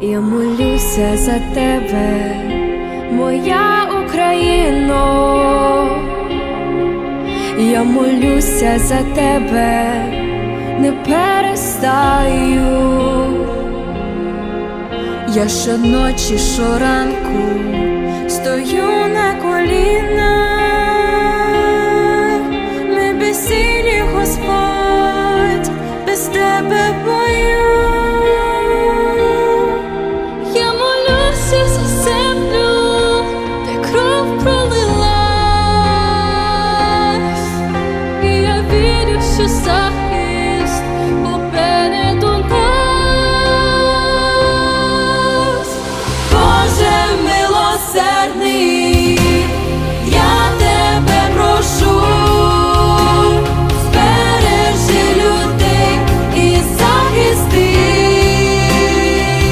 Я молюся за тебе, моя Україно, я молюся за тебе, не перестаю. Я щоночі, щоранку стою на колінах, ми безсилі, Господь, без тебе see